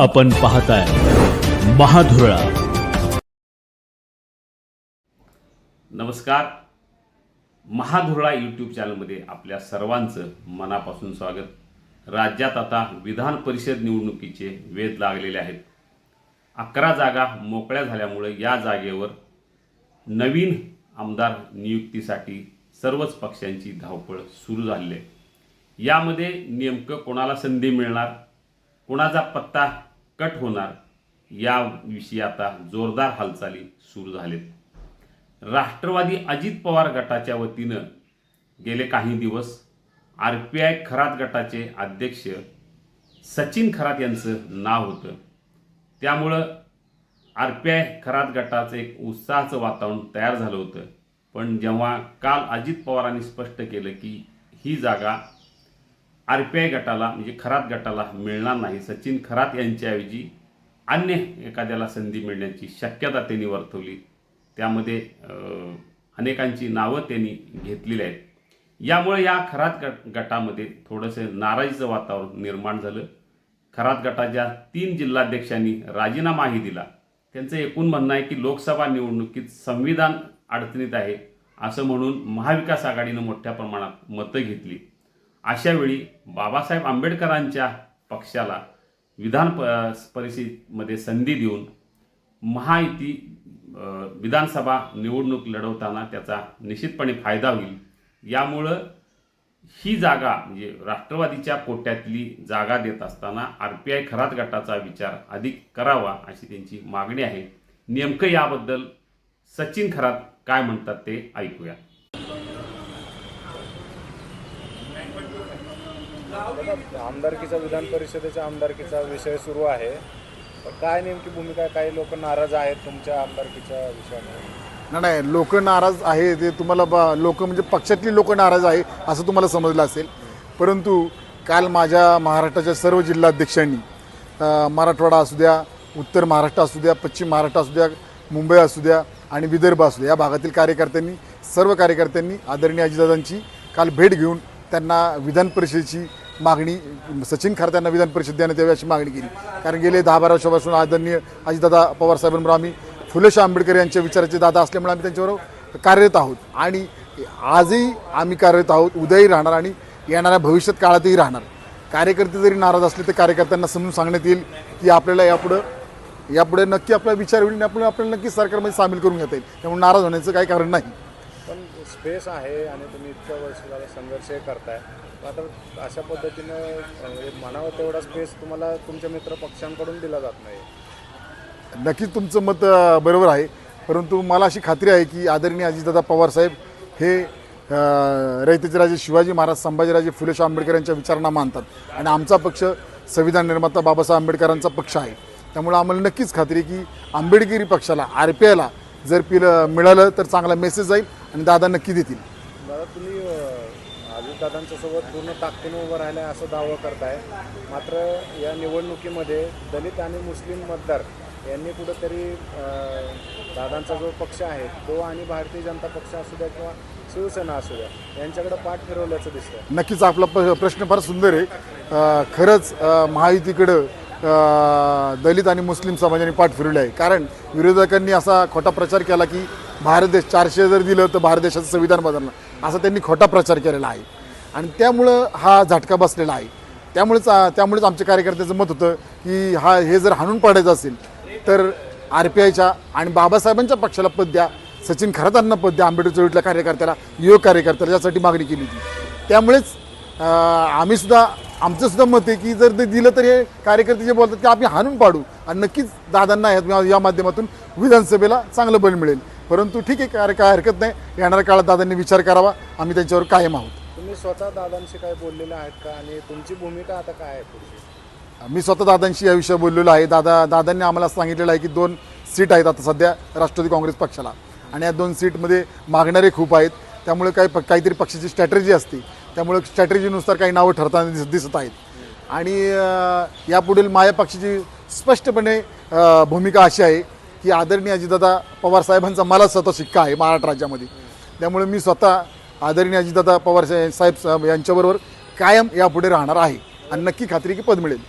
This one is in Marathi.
आपण पाहताय महाधुरळा. नमस्कार. महाधुरळा यूट्यूब चॅनलमध्ये आपल्या सर्वांचं मनापासून स्वागत. राज्यात आता विधान परिषद निवडणुकीचे वेध लागलेले आहेत. अकरा जागा मोकळ्या झाल्यामुळे या जागेवर नवीन आमदार नियुक्तीसाठी सर्वच पक्षांची धावपळ सुरू झालेली आहे. यामध्ये नेमकं कोणाला संधी मिळणार? कोणाचा पत्ता कट होणार. याविषयी आता जोरदार हालचाली सुरू झालेत. राष्ट्रवादी अजित पवार गटाच्या वतीनं गेले काही दिवस आर पी आय खरात गटाचे अध्यक्ष सचिन खरात यांचं नाव होतं. त्यामुळं आर पी आय खरात गटाचं एक उत्साहाचं वातावरण तयार झालं होतं. पण जेव्हा काल अजित पवारांनी स्पष्ट केलं की ही जागा आर पी आय गटाला म्हणजे खरात गटाला मिळणार नाही. सचिन खरात यांच्याऐवजी अन्य एखाद्याला संधी मिळण्याची शक्यता त्यांनी वर्तवली. त्यामध्ये अनेकांची नावं त्यांनी घेतलेली आहेत. यामुळे या खरात गट गटामध्ये थोडंसं नाराजीचं वातावरण निर्माण झालं. खरात गटाच्या तीन जिल्हाध्यक्षांनी राजीनामाही दिला. त्यांचं एकूण म्हणणं आहे की लोकसभा निवडणुकीत संविधान अडचणीत आहे असं म्हणून महाविकास आघाडीनं मोठ्या प्रमाणात मतं घेतली. अशावेळी बाबासाहेब आंबेडकरांच्या पक्षाला विधान प परिषदेमध्ये संधी देऊन महायुती विधानसभा निवडणूक लढवताना त्याचा निश्चितपणे फायदा होईल. यामुळं ही जागा म्हणजे राष्ट्रवादीच्या कोट्यातली जागा देत असताना आर पी आय खरात गटाचा विचार अधिक करावा अशी त्यांची मागणी आहे. नेमकं याबद्दल सचिन खरात काय म्हणतात ते ऐकूया. आमदारकीचा विधान परिषदेच्या आमदारकीचा विषय सुरू आहे. काय नेमकी भूमिका काही लोक नाराज आहेत तुमच्या आमदारकीच्या विषयाने नाही नाही लोक नाराज आहे ते तुम्हाला ब लोक म्हणजे पक्षातली लोक नाराज आहे असं तुम्हाला समजलं असेल. परंतु काल माझ्या महाराष्ट्राच्या सर्व जिल्हाध्यक्षांनी मराठवाडा असू द्या उत्तर महाराष्ट्र असू द्या पश्चिम महाराष्ट्र असू द्या मुंबई असू द्या आणि विदर्भ असू द्या या भागातील कार्यकर्त्यांनी सर्व कार्यकर्त्यांनी आदरणीय अजितदादांची काल भेट घेऊन त्यांना विधान परिषदेची मागणी सचिन खार यांना विधान परिषद देण्यात यावी अशी मागणी केली. कारण गेले दहा बारा वर्षापासून आदरणीय अजितदादा पवार आम्ही फुलेशा आंबेडकर यांच्या विचाराचे दादा असल्यामुळे आम्ही त्यांच्याबरोबर कार्यरत आहोत. आणि आजही आम्ही कार्यरत आहोत उद्याही राहणार आणि येणाऱ्या भविष्यात काळातही राहणार. कार्यकर्ते जरी नाराज असले तर कार्यकर्त्यांना समजून सांगण्यात येईल की आपल्याला यापुढं यापुढे नक्की आपला विचार होईल आणि आपल्याला आपल्याला नक्की सरकारमध्ये सामील करून घेता येईल. त्यामुळे नाराज होण्याचं काही कारण नाही. स्पेस आहे आणि तुम्ही इतक्या वर्ष झालं संघर्ष करताय. आता अशा पद्धतीनं म्हणजे म्हणावं तेवढा स्पेस तुम्हाला तुमच्या मित्र पक्षांकडून दिला जात नाही. नक्कीच तुमचं मत बरोबर आहे. परंतु मला अशी खात्री आहे की आदरणीय अजितदादा पवारसाहेब हे रयतेचे राजे शिवाजी महाराज संभाजीराजे फुलेशाह आंबेडकर यांच्या विचारांना मानतात. आणि आमचा पक्ष संविधान निर्माता बाबासाहेब आंबेडकरांचा पक्ष आहे. त्यामुळे आम्हाला नक्कीच खात्री आहे की आंबेडकरी पक्षाला आर पी आयला जर पिलं मिळालं तर चांगला मेसेज जाईल. आणि दादा नक्की देतील. दादा तुम्ही अजितदादांच्या सोबत पूर्ण ताकदीनं उभं राहिलं असं दावा करताय. मात्र या निवडणुकीमध्ये दलित आणि मुस्लिम मतदार यांनी कुठंतरी दादांचा जो पक्ष आहे तो आणि भारतीय जनता पक्ष असू द्या किंवा शिवसेना असू द्या यांच्याकडे पाठ फिरवल्याचं दिसतंय. नक्कीच आपला प प्रश्न फार सुंदर आहे. खरंच महायुतीकडं दलित आणि मुस्लिम समाजाने पाठ फिरवले आहे कारण विरोधकांनी असा खोटा प्रचार केला की भारत देश चारशे जर दिलं तर भारत देशाचं संविधान बदलणार असा त्यांनी खोटा प्रचार केलेला आहे. आणि त्यामुळं हा झटका बसलेला आहे. त्यामुळेच त्यामुळेच आमच्या कार्यकर्त्याचं मत होतं की हा हे जर हाणून पाडायचं असेल तर आर पी आयच्या आणि बाबासाहेबांच्या पक्षाला पद द्या सचिन खरातांना पद द्या आंबेडकर चळवळीतल्या कार्यकर्त्याला युवक कार्यकर्त्याला यासाठी मागणी केली होती. त्यामुळेच आम्हीसुद्धा आमचंसुद्धा मत आहे की जर ते दिलं तर हे कार्यकर्ते जे बोलतात ते आम्ही हाणून पाडू. आणि नक्कीच दादांना या या माध्यमातून विधानसभेला चांगलं बळ मिळेल. परंतु ठीक आहे काय काय हरकत नाही. येणाऱ्या काळात दादांनी विचार करावा. आम्ही त्यांच्यावर कायम आहोत. तुम्ही स्वतः दादांशी काय बोललेले आहेत का? आणि तुमची भूमिका आता काय आहे पुढची? मी स्वतः दादांशी या विषयावर बोललेलो आहे. दादा दादांनी आम्हाला सांगितलेलं आहे की दोन सीट आहेत आता सध्या राष्ट्रवादी काँग्रेस पक्षाला. आणि या दोन सीटमध्ये मागणारे खूप आहेत. त्यामुळे काही प- काहीतरी पक्षाची स्ट्रॅटेजी असते. त्यामुळे स्ट्रॅटेजीनुसार काही नावं ठरताना दिस दिसत आहेत. आणि अं, यापुढील माझ्या पक्षाची स्पष्टपणे अं, भूमिका अशी आहे की आदरणीय अजितदादा पवार साहेबांचा मला स्वतः शिक्का आहे महाराष्ट्र राज्यामध्ये. त्यामुळे मी स्वतः आदरणीय अजितदादा पवार साहेब साहेब यांच्याबरोबर कायम यापुढे राहणार आहे. आणि नक्की खात्री की पद मिळेल.